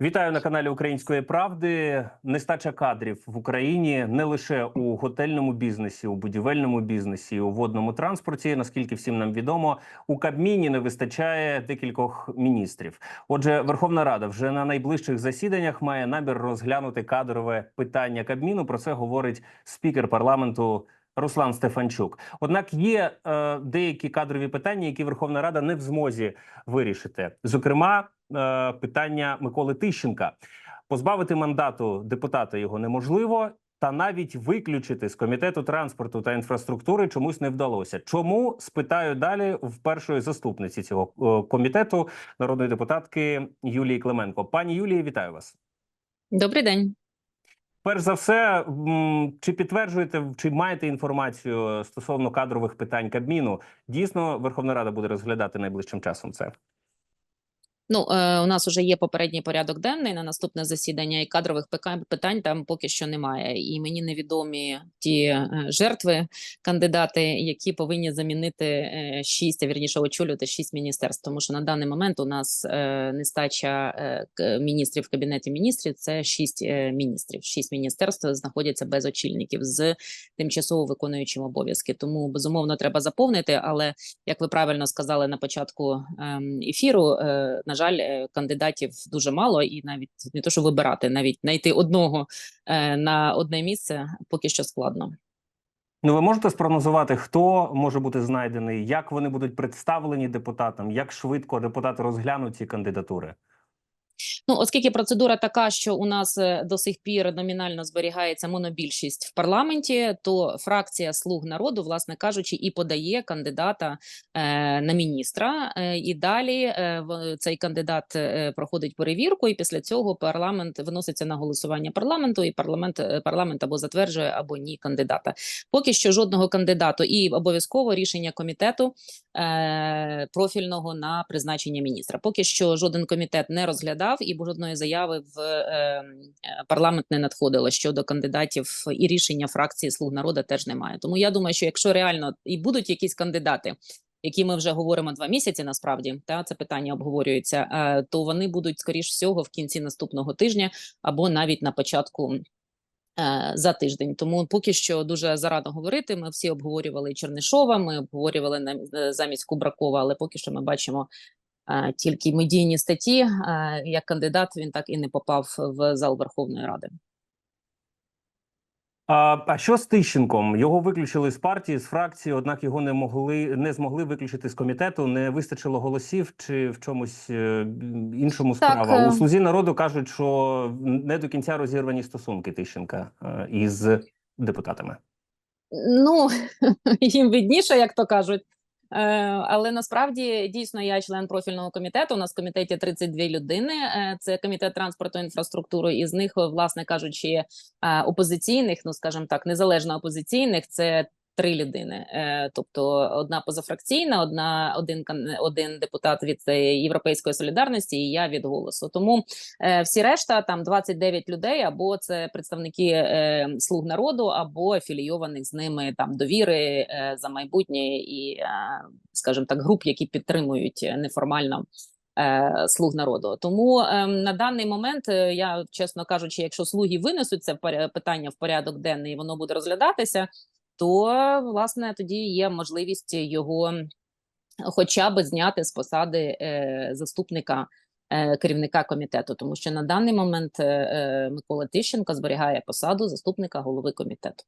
Вітаю на каналі Української правди. Нестача кадрів в Україні не лише у готельному бізнесі, у будівельному бізнесі, у водному транспорті. Наскільки всім нам відомо, у Кабміні не вистачає декількох міністрів. Отже, Верховна Рада вже на найближчих засіданнях має намір розглянути кадрове питання Кабміну. Про це говорить спікер парламенту. Руслан Стефанчук. Однак є е, деякі кадрові питання, які Верховна Рада не в змозі вирішити. Зокрема, е, питання Миколи Тищенка. Позбавити мандату депутата його неможливо, та навіть виключити з комітету транспорту та інфраструктури чомусь не вдалося. Чому спитаю далі в першої заступниці цього е, комітету народної депутатки Юлії Клименко? Пані Юлії, вітаю вас. Добрий день. Перш за все, чи підтверджуєте, чи маєте інформацію стосовно кадрових питань Кабміну? Дійсно, Верховна Рада буде розглядати найближчим часом це. Ну, е, у нас вже є попередній порядок денний на наступне засідання, і кадрових питань там поки що немає. І мені невідомі ті е, жертви, кандидати, які повинні замінити е, шість, а вірніше очолювати шість міністерств. Тому що на даний момент у нас е, нестача міністрів в кабінеті міністрів. Це шість міністрів. Шість міністерств знаходяться без очільників з тимчасово виконуючим обов'язки. Тому безумовно треба заповнити. Але як ви правильно сказали на початку ем, ефіру, на жаль, е, кандидатів дуже мало, і навіть не то, що вибирати, навіть знайти одного е, на одне місце поки що складно. Ну, ви можете спрогнозувати, хто може бути знайдений, як вони будуть представлені депутатам, як швидко депутати розглянуть ці кандидатури? Ну, оскільки процедура така, що у нас е, до сих пір номінально зберігається монобільшість в парламенті, то фракція слуг народу, власне кажучи, і подає кандидата е, на міністра. Е, і далі цей кандидат проходить перевірку, і після цього парламент виноситься на голосування парламенту, і парламент парламент або затверджує, або ні кандидата. Поки що жодного кандидату, і обов'язково рішення комітету профільного на призначення міністра. Поки що жоден комітет не розглядав і жодної заяви в е, е, парламент не надходило щодо кандидатів, і рішення фракції Слуг народу теж немає. Тому я думаю, що якщо реально і будуть якісь кандидати. Які ми вже говоримо два місяці, насправді та це питання обговорюється. е, То вони будуть скоріш всього в кінці наступного тижня або навіть на початку е, за тиждень. Тому поки що дуже зарано говорити. Ми всі обговорювали Чернишова, ми обговорювали замість Кубракова, але поки що ми бачимо тільки медійні статті. Як кандидат він так і не попав в зал Верховної Ради. А, а що з Тищенком? Його виключили з партії, з фракції, однак його не могли не змогли виключити з комітету. Не вистачило голосів чи в чомусь е, іншому Так, справа. е. У слузі народу кажуть, що не до кінця розірвані стосунки Тищенка е, із депутатами. Ну їм видніше, як то кажуть. Е, але насправді дійсно я член профільного комітету. У нас в комітеті 32 людини. Е, це комітет транспорту і інфраструктури. Із них, власне кажучи, е, опозиційних, ну скажімо так, незалежно опозиційних, це три людини. Е, тобто одна позафракційна, одна один один депутат від е, Європейської солідарності, і я від голосу. Тому е, всі решта там 29 людей, або це представники слуг народу, або афілійованих з ними там довіри за майбутнє і, скажімо так, груп, які підтримують неформально. Слуг народу, тому ем, на даний момент я чесно кажучи, якщо слуги винесуть це питання в порядок денний, і воно буде розглядатися, то власне тоді є можливість його хоча б зняти з посади е, заступника е, керівника комітету, тому що на даний момент е, Микола Тищенко зберігає посаду заступника голови комітету.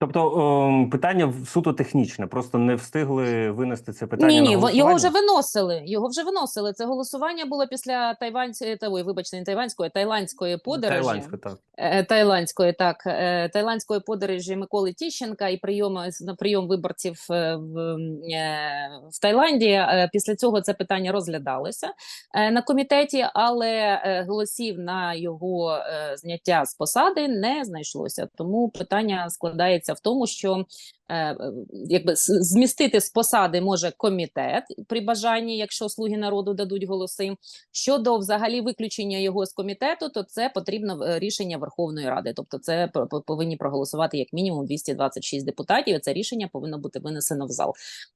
Тобто ем, питання суто технічне, просто не встигли винести це питання. Ні, ні, во- його вже виносили. Його вже виносили. Це голосування було після тайванської та ой, вибачте, не тайванської, тайландської подорожі. Тайландська, так. Е, Тайландської, так е, тайландської подорожі Миколи Тіщенка і прийому на прийом виборців е, в, е, в Таїланді. Е, Після цього це питання розглядалося е, на комітеті, але е, голосів на його е, зняття з посади не знайшлося. Тому питання складається в тому, що е, е, якби змістити з посади може комітет при бажанні, якщо слуги народу дадуть голоси. Щодо взагалі виключення його з комітету, то це потрібно е, рішення Верховної Ради. Тобто, це повинні проголосувати як мінімум 226 депутатів. і Це рішення повинно бути винесено в зал.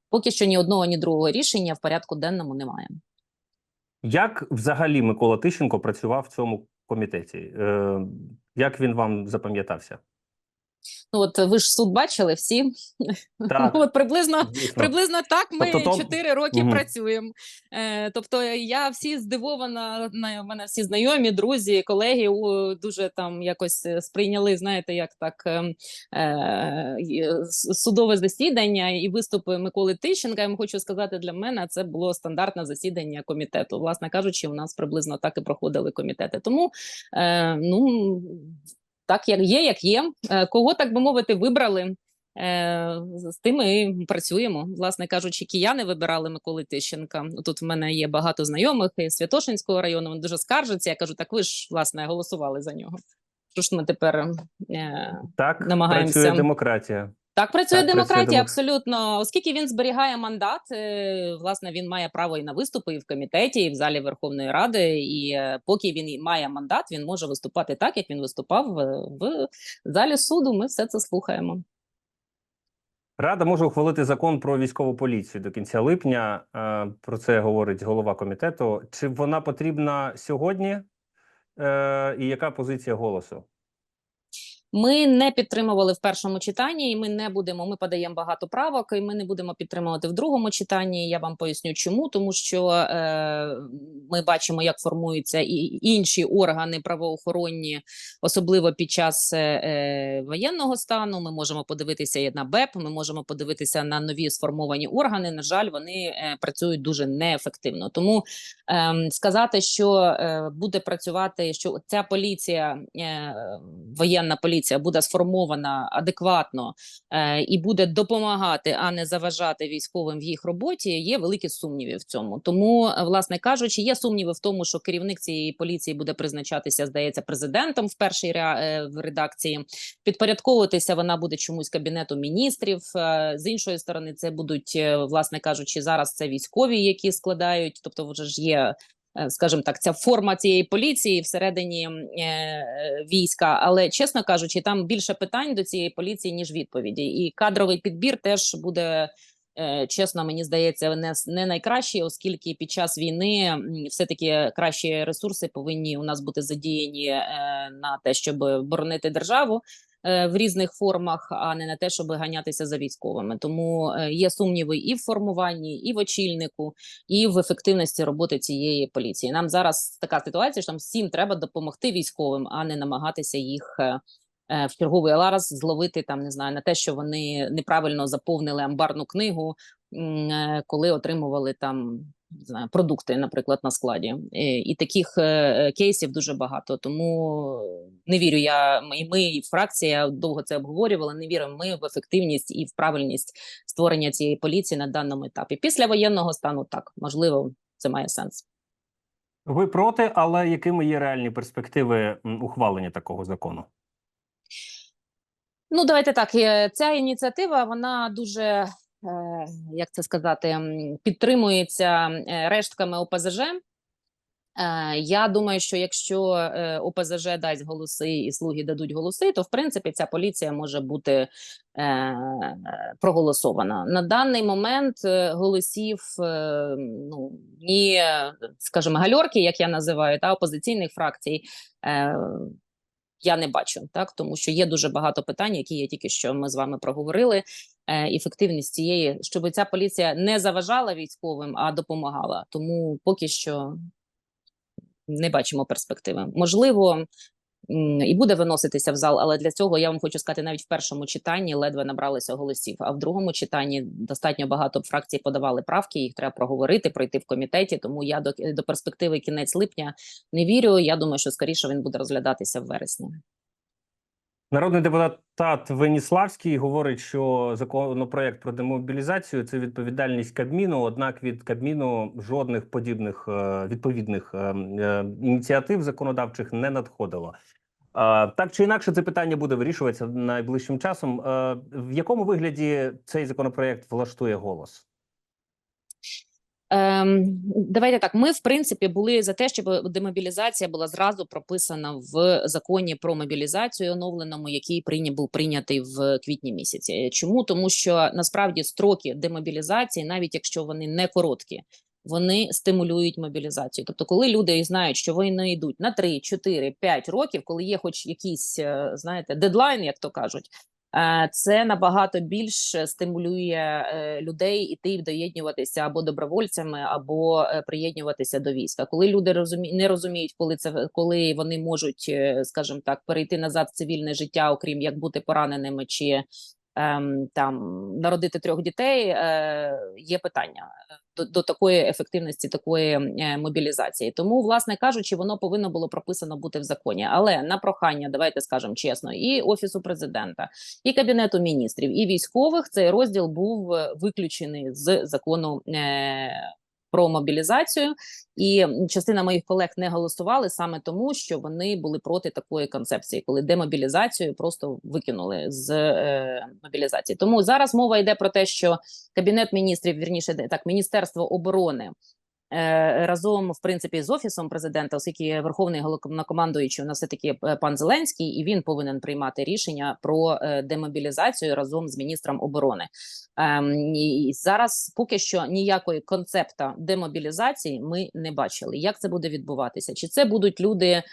Поки що ні одного, ні другого рішення в порядку денному немає. Як взагалі Микола Тищенко працював в цьому комітеті? Як він вам запам'ятався? Ну от ви ж суд бачили всі. Так. Ну, от приблизно. Приблизно так ми Тобто то- чотири роки Мгм. працюємо. Е, тобто я всі здивована, на мене всі знайомі, друзі, колеги у, дуже там якось е, сприйняли, знаєте, як так ем, е, е, судове засідання і виступи Миколи Тищенка. Я вам хочу сказати, для мене це було стандартне засідання комітету. Власне кажучи, у нас приблизно так і проходили комітети. Тому е, ну так як є, як є. Е, Кого так би мовити, вибрали. Е, з тим і працюємо. Власне кажучи, кияни вибирали Миколи Тищенка. Тут в мене є багато знайомих із Святошинського району. Вони дуже скаржаться. Я кажу, так ви ж власне голосували за нього. Що ж ми тепер е, Так Намагаємося. працює демократія. Так працює Так, демократія, демок- абсолютно. Оскільки він зберігає мандат, е, власне, він має право і на виступи, і в комітеті, і в залі Верховної Ради. І е, поки він має мандат, він може виступати так, як він виступав е, в залі суду. Ми все це слухаємо. Рада може ухвалити закон про військову поліцію до кінця липня. Про це говорить голова комітету. Чи вона потрібна сьогодні? І яка позиція голосу? Ми не підтримували в першому читанні, і ми не будемо. Ми подаємо багато правок, і ми не будемо підтримувати в другому читанні. Я вам поясню, чому тому, що е, ми бачимо, як формуються і інші органи правоохоронні, особливо під час е, воєнного стану. Ми можемо подивитися і на БЕП. Ми можемо подивитися на нові сформовані органи. На жаль, вони е, працюють дуже неефективно. Тому ем, сказати, що е, буде працювати, що ця поліція, е, воєнна поліція буде сформована адекватно е, і буде допомагати, а не заважати військовим в їх роботі. Є великі сумніви в цьому. Тому, е, власне кажучи, є сумніви в тому, що керівник цієї поліції буде призначатися, здається, президентом в першій ре- е, в редакції. Підпорядковуватися вона буде чомусь кабінету міністрів. Е, З іншої сторони, це будуть, власне кажучи, зараз це військові, які складають, тобто вже ж є. Е, Скажімо так, ця форма цієї поліції всередині е, війська, але чесно кажучи, там більше питань до цієї поліції ніж відповіді, і кадровий підбір теж буде е, чесно, мені здається, не, не найкращий, оскільки під час війни все-таки кращі ресурси повинні у нас бути задіяні на те, щоб боронити державу в різних формах, а не на те, щоб ганятися за військовими. Тому е, є сумніви і в формуванні, і в очільнику, і в ефективності роботи цієї поліції. Нам зараз така ситуація, що нам всім треба допомогти військовим, а не намагатися їх. е, е, В черговий раз зловити там не знаю на те, що вони неправильно заповнили амбарну книгу, е, коли отримували там не знаю, продукти, наприклад, на складі. Е, І таких е, кейсів дуже багато. Тому не вірю я. І ми, і фракція довго це обговорювали. Не віримо ми в ефективність і в правильність створення цієї поліції на даному етапі. Після воєнного стану так можливо це має сенс. Ви проти, але якими є реальні перспективи ухвалення такого закону? Ну, давайте так. е, Ця ініціатива вона дуже, е, як це сказати, підтримується е, рештками ОПЗЖ. Е, Я думаю, що якщо е, ОПЗЖ дасть голоси і слуги дадуть голоси, то в принципі ця поліція може бути е, проголосована. На даний момент е, голосів е, ну ні, е, скажімо, гальорки, як я називаю, та опозиційних фракцій. Е, я не бачу, так тому що є дуже багато питань, які я тільки що ми з вами проговорили. Е, ефективність цієї, щоб ця поліція не заважала військовим, а допомагала. Тому поки що не бачимо перспективи. Можливо, і буде виноситися в зал, але для цього я вам хочу сказати, навіть в першому читанні ледве набралися голосів. А в другому читанні достатньо багато фракцій подавали правки. Їх треба проговорити, пройти в комітеті. Тому я до, до перспективи кінець липня не вірю. Я думаю, що скоріше він буде розглядатися в вересні. Народний депутат Веніславський говорить, що законопроект про демобілізацію це відповідальність Кабміну. Однак від Кабміну жодних подібних е, відповідних е, е, ініціатив законодавчих не надходило. Так чи інакше, це питання буде вирішуватися найближчим часом. В якому вигляді цей законопроект влаштує голос? Ем, давайте так. Ми в принципі були за те, щоб демобілізація була зразу прописана в законі про мобілізацію, оновленому, який прийня, був прийнятий в квітні місяці. Чому тому, що насправді строки демобілізації, навіть якщо вони не короткі, вони стимулюють мобілізацію. Тобто, коли люди знають, що війни йдуть на 3, 4, 5 років, коли є хоч якийсь, е, знаєте, дедлайн, як то кажуть, це набагато більше стимулює е, людей іти доєднуватися або добровольцями, або е, приєднуватися до війська. Коли люди розумі... не розуміють, коли це коли вони можуть, е, скажімо так, перейти назад в цивільне життя, окрім як бути пораненими чи там народити трьох дітей, е, є питання до, до такої ефективності, такої е, мобілізації. Тому, власне кажучи, воно повинно було прописано бути в законі. Але на прохання, давайте скажемо чесно, і офісу президента, і кабінету міністрів, і військових цей розділ був е, виключений з закону. Про мобілізацію, і частина моїх колег не голосували саме тому, що вони були проти такої концепції, коли демобілізацію просто викинули з е, мобілізації. Тому зараз мова йде про те, що кабінет міністрів, вірніше так, міністерство оборони. Е, Разом, в принципі, з офісом президента, оскільки верховний головнокомандуючий у нас все таки пан Зеленський, і він повинен приймати рішення про е, демобілізацію разом з міністром оборони. Ем, і зараз поки що ніякої концепта демобілізації ми не бачили. Як це буде відбуватися? Чи це будуть люди, е,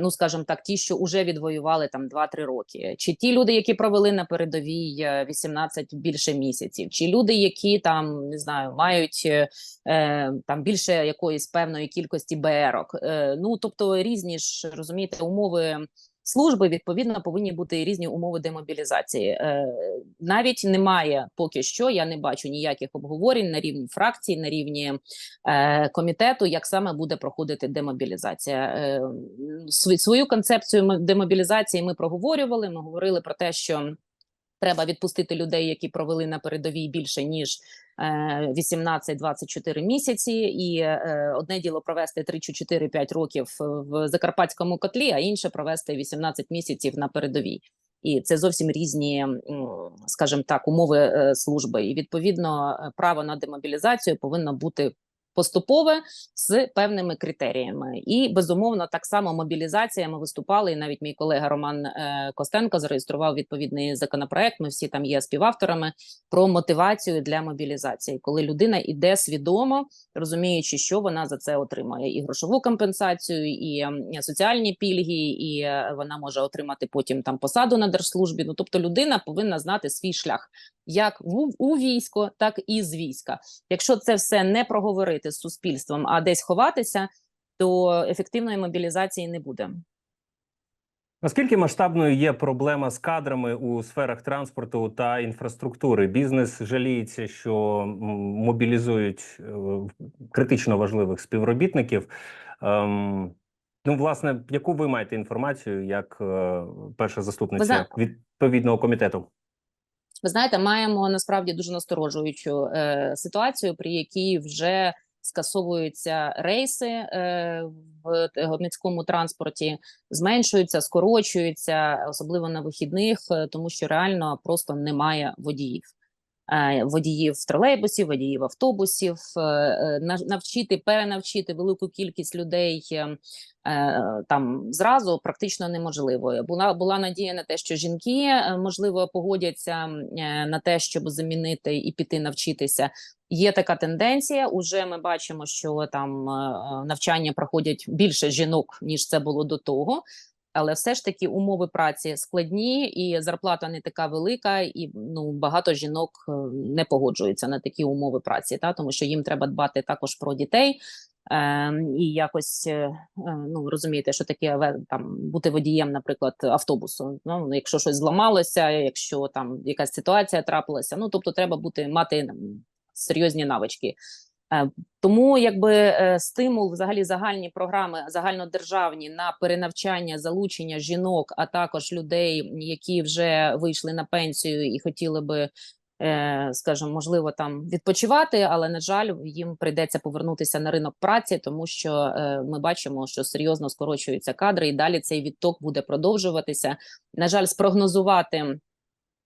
ну скажімо так, ті, що вже відвоювали там 2-3 роки, чи ті люди, які провели на передовій е, 18 більше місяців, чи люди, які там не знаю, мають е, е, там більше якоїсь певної кількості БРок. Е, ну тобто різні ж розумієте умови служби відповідно повинні бути різні умови демобілізації. Е, навіть немає поки що. Я не бачу ніяких обговорень на рівні фракції, на рівні е, комітету, як саме буде проходити демобілізація. Е, свою концепцію демобілізації ми проговорювали. Ми говорили про те, що. Треба відпустити людей, які провели на передовій більше ніж е, 18-24 місяці, і е, одне діло провести 3 чи 4-5 років в закарпатському котлі, а інше провести 18 місяців на передовій. І це зовсім різні, скажімо так, умови е, служби. І відповідно е, право на демобілізацію повинно бути поступове з певними критеріями. І безумовно, так само мобілізація. Ми виступали. І навіть мій колега Роман е, Костенко зареєстрував відповідний законопроект. Ми всі там є співавторами про мотивацію для мобілізації, коли людина іде свідомо, розуміючи, що вона за це отримає, і грошову компенсацію, і ем, соціальні пільги, і е, вона може отримати потім там посаду на держслужбі. Ну тобто, людина повинна знати свій шлях як у військо, так і з війська. Якщо це все не проговорити з суспільством, а десь ховатися, то ефективної мобілізації не буде. Наскільки масштабною є проблема з кадрами у сферах транспорту та інфраструктури? Бізнес жаліється, що мобілізують е, критично важливих співробітників. Ем, ну, власне, яку ви маєте інформацію як е, перша заступниця зна- відповідного комітету? Ви знаєте, маємо насправді дуже насторожуючу е, ситуацію, при якій вже скасовуються рейси е, в т- громадському транспорті, зменшуються, скорочуються, особливо на вихідних, е, тому що реально просто немає водіїв. Е, Водіїв тролейбусів, водіїв автобусів, е, е, навчити, перенавчити велику кількість людей там зразу практично неможливо. Була була надія на те, що жінки можливо погодяться на те, щоб замінити і піти навчитися. Є така тенденція. Уже ми бачимо, що там навчання проходять більше жінок ніж це було до того. Але все ж таки умови праці складні, і зарплата не така велика, і ну багато жінок е, не погоджуються на такі умови праці, та тому що їм треба дбати також про дітей. Е, і якось е, е, ну розумієте, що таке там бути водієм, наприклад, автобусу. Ну якщо щось зламалося, якщо там якась ситуація трапилася, ну тобто треба бути мати серйозні навички. Е, Тому якби е, стимул, взагалі загальні програми загальнодержавні на перенавчання, залучення жінок, а також людей, які вже вийшли на пенсію і хотіли би, е, скажімо, можливо, там відпочивати, але на жаль, їм прийдеться повернутися на ринок праці, тому що ми бачимо, що серйозно скорочуються кадри, і далі цей відток буде продовжуватися. На жаль, спрогнозувати.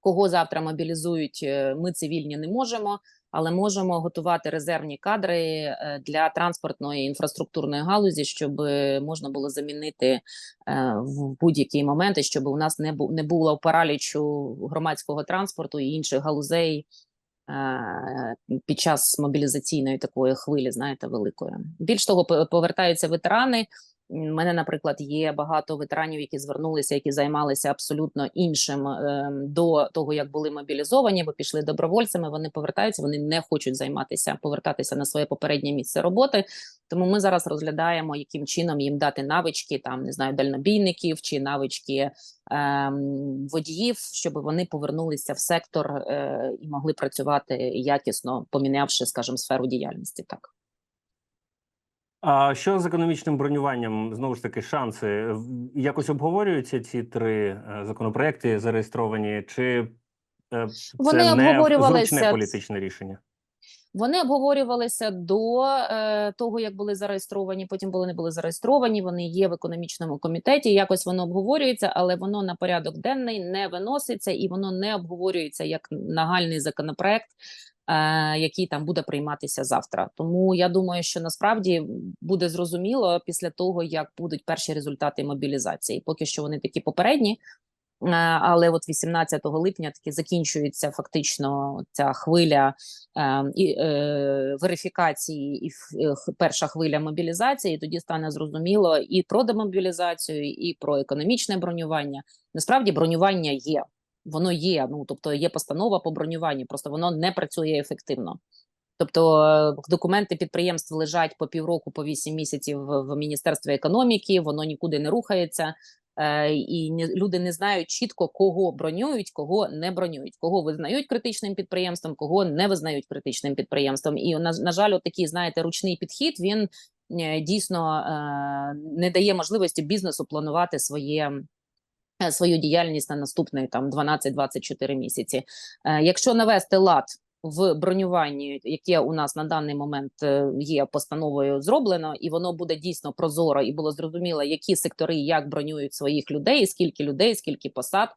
Кого завтра мобілізують, ми цивільні не можемо але можемо готувати резервні кадри е, для транспортної інфраструктурної галузі, щоб можна було замінити е, в будь-який момент, щоб у нас не було паралічу громадського транспорту і інших галузей е, під час мобілізаційної такої хвилі, знаєте, великої. Більш того, по- повертаються ветерани. Мене, наприклад, є багато ветеранів, які звернулися, які займалися абсолютно іншим е, до того, як були мобілізовані, бо пішли добровольцями. Вони повертаються, вони не хочуть займатися, повертатися на своє попереднє місце роботи. Тому ми зараз розглядаємо, яким чином їм дати навички, там не знаю, дальнобійників чи навички ем, водіїв, щоб вони повернулися в сектор е, і могли працювати якісно, помінявши, скажімо, сферу діяльності. Так. А що з економічним бронюванням? Знову ж таки, шанси якось обговорюються ці три е, законопроекти зареєстровані, чи е, Вони це не обговорювалися. зручне політичне рішення? Вони обговорювалися до е, того, як були зареєстровані. Потім були не були зареєстровані. Вони є в економічному комітеті. Якось воно обговорюється, але воно на порядок денний не виноситься і воно не обговорюється як нагальний законопроект, який там буде прийматися завтра. Тому я думаю, що насправді буде зрозуміло після того, як будуть перші результати мобілізації. Поки що вони такі попередні. Е, Але от 18 липня таки закінчується фактично ця хвиля е, і, е, верифікації і е, перша хвиля мобілізації. І тоді стане зрозуміло і про демобілізацію, і про економічне бронювання. Насправді бронювання є. Воно є. Ну тобто є постанова по бронюванню, просто воно не працює ефективно. Тобто е, документи підприємств лежать по півроку, по вісім місяців в, міністерстві економіки, воно нікуди не рухається. Е, і не, люди не знають чітко, кого бронюють, кого не бронюють, кого визнають критичним підприємством, кого не визнають критичним підприємством. І на, на жаль, такий, знаєте, ручний підхід він е, дійсно не дає можливості бізнесу планувати своє. Е, Свою діяльність на наступний там 12-24 місяці. Е, якщо навести лад в бронюванні, яке у нас на даний момент е, є постановою зроблено, і воно буде дійсно прозоро, і було зрозуміло, які сектори як бронюють своїх людей, скільки людей, скільки посад,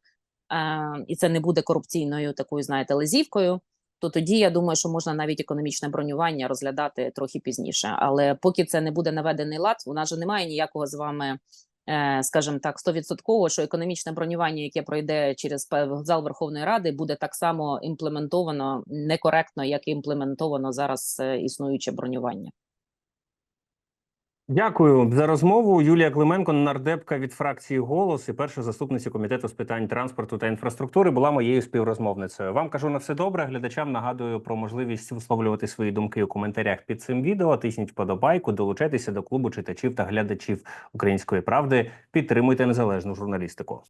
і це не буде корупційною такою, знаєте, лазівкою. То тоді я думаю, що можна навіть економічне бронювання розглядати трохи пізніше. Але поки це не буде наведений лад, у нас же немає ніякого з вами, скажімо так, стовідсотково, що економічне бронювання, яке пройде через зал Верховної Ради, буде так само імплементовано некоректно, як імплементовано зараз е, існуюче бронювання. Дякую за розмову. Юлія Клименко, нардепка від фракції Голос і перша заступниця комітету з питань транспорту та інфраструктури, була моєю співрозмовницею. Вам кажу на все добре. Глядачам нагадую про можливість висловлювати свої думки у коментарях під цим відео. Тисніть вподобайку, долучайтеся до клубу читачів та глядачів української правди. Підтримуйте незалежну журналістику.